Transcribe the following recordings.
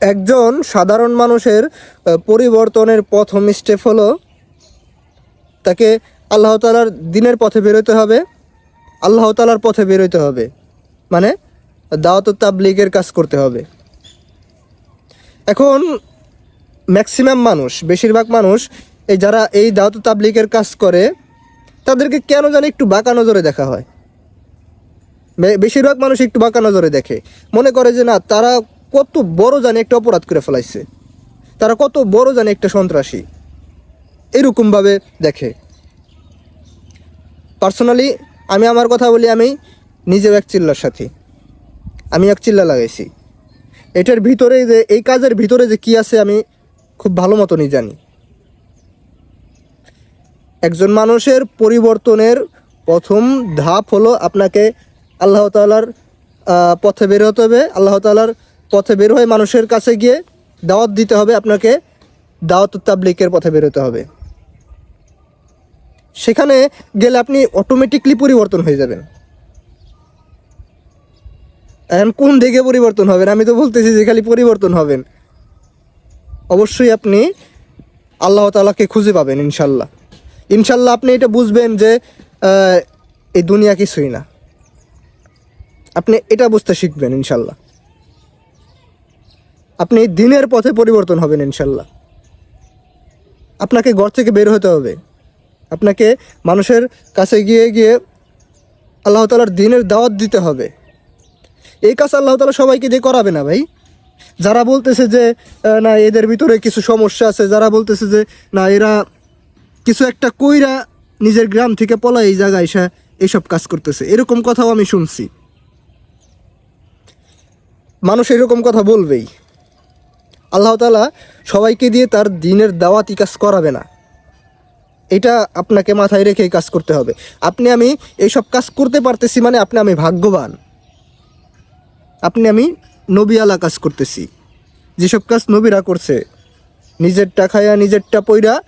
একজন সাধারণ মানুষের পরিবর্তনের প্রথম স্টেপ হলো তাকে আল্লাহ তালার দিনের পথে বেরোতে হবে। আল্লাহ তালার পথে বেরোতে হবে। মানে দাওয়াত তাবলিগের কাজ করতে হবে। এখন ম্যাক্সিমাম মানুষ, বেশিরভাগ মানুষ, এই যারা এই দাওয়াত তাবলিগের কাজ করে, তাদেরকে কেন জানি একটু বাঁকা নজরে দেখা হয়। বেশিরভাগ মানুষ একটু বাঁকা নজরে দেখে। মনে করে যে না, তারা কত বড় জানে একটা অপরাধ করে ফেলাইছে। তারা কত বড় জানে একটা সন্ত্রাসী। এরকমভাবে দেখে। পার্সোনালি আমি আমার কথা বলি, আমি নিজেও এক চিল্লার সাথী। আমি এক চিল্লা লাগাইছি। এটার ভিতরে যে, এই কাজের ভিতরে যে কি আছে, আমি খুব ভালো মতনই জানি। একজন মানুষের পরিবর্তনের প্রথম ধাপ হলো আপনাকে আল্লাহ তালার পথে বের হতে হবে। আল্লাহ তালার পথে বের হয়ে মানুষের কাছে গিয়ে দাওয়াত দিতে হবে, আপনাকে দাওয়াত তাবলিকের পথে বেরোতে হবে। সেখানে গেলে আপনি অটোমেটিকলি পরিবর্তন হয়ে যাবেন। এখন কোন দিকে পরিবর্তন হবেন? আমি তো বলতেছি যে খালি পরিবর্তন হবেন। অবশ্যই আপনি আল্লাহ তালাকে খুঁজে পাবেন ইনশাল্লাহ ইনশাল্লাহ আপনি এটা বুঝবেন যে এই দুনিয়া কিছুই না। আপনি এটা বুঝতে শিখবেন ইনশাল্লাহ আপনি দিনের পথে পরিবর্তন হবেন ইনশাল্লাহ। আপনাকে ঘর থেকে বের হতে হবে। আপনাকে মানুষের কাছে গিয়ে গিয়ে আল্লাহ তালার দিনের দাওয়াত দিতে হবে। এই কাজ আল্লাহ তালা সবাইকে দিয়ে করাবে না ভাই। যারা বলতেছে যে না, এদের ভিতরে কিছু সমস্যা আছে, যারা বলতেছে যে, না, এরা কিছু একটা কইরা নিজের গ্রাম থেকে পলা এই জায়গায় এসে এইসব কাজ করতেছে। এরকম কথাও আমি শুনছি। মানুষ এরকম কথা বলবেই। আল্লাহ তালা সবাইকে দিয়ে তার দিনের দাওয়াতি কাজ করাবে না। এটা আপনাকে মাথায় রেখে কাজ করতে হবে। আপনি আমি এইসব কাজ করতে পারতেছি মানে আপনি আমি ভাগ্যবান। আপনি আমি নবীওয়ালা কাজ করতেছি। যেসব কাজ নবীরা করছে, নিজেরটা খায়া, নিজেরটা পইরা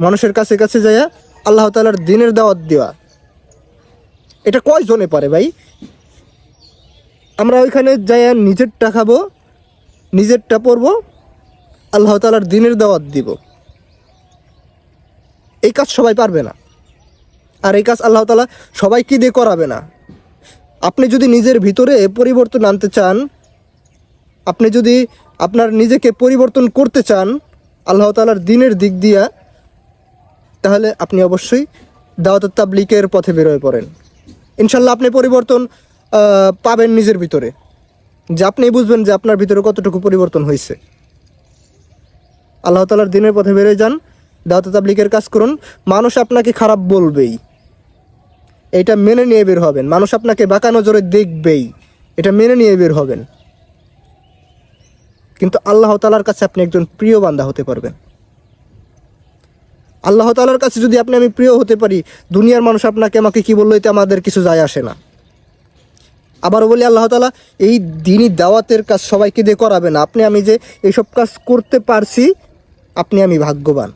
মানুষের কাছে কাছে যাইয়া আল্লাহ তালার দিনের দাওয়াত দেওয়া। এটা কয়জনে পারে ভাই? আমরা ওইখানে যাইয়া নিজেরটা খাব নিজেরটা পরবো আল্লাহ তালার দিনের দাওয়াত দিব। এই কাজ সবাই পারবে না। আর এই কাজ আল্লাহ তালা সবাইকে দিয়ে করাবে না? আপনি যদি নিজের ভিতরে পরিবর্তন আনতে চান, আপনি যদি আপনার নিজেকে পরিবর্তন করতে চান, আল্লাহ তালার দিনের দিক দিয়া, তাহলে আপনি অবশ্যই দাওয়াত তাবলিকের পথে বেরোয় পড়েন। ইনশাল্লাহ আপনি পরিবর্তন পাবেন নিজের ভিতরে। যে আপনি বুঝবেন যে আপনার ভিতরে কতটুকু পরিবর্তন হয়েছে। আল্লাহ তালার দিনের পথে বেরোয় যান, দাওয়াত তাবলিকের কাজ করুন, মানুষ আপনাকে খারাপ বলবেই। এটা মেনে নিয়ে বের হবেন, মানুষ আপনাকে বাঁকা নজরে দেখবেই। এটা মেনে নিয়ে বের হবেন। কিন্তু আল্লাহ তালার কাছে আপনি একজন প্রিয় বান্দা হতে পারবেন। আল্লাহ তালার কাছে যদি আপনি আমি প্রিয় হতে পারি, দুনিয়ার মানুষ আপনাকে, আমাকে কি বলল, এতে আমাদের কিছু যায় আসে না। আবারও বলি আল্লাহ তালা এই দিনই দাওয়াতের কাজ সবাইকে দিয়ে করাবেন। আপনি আমি যে এইসব কাজ করতে পারছি, আপনি আমি ভাগ্যবান।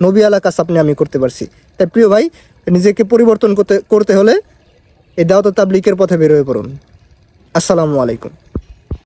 নবী আলা কাজ আপনি আমি করতে পারছি। তাই প্রিয় ভাই, নিজেকে পরিবর্তন করতে করতে হলে এই দাওয়াত তাবলিকের পথে বেরোয় পড়ুন। আসসালামু আলাইকুম।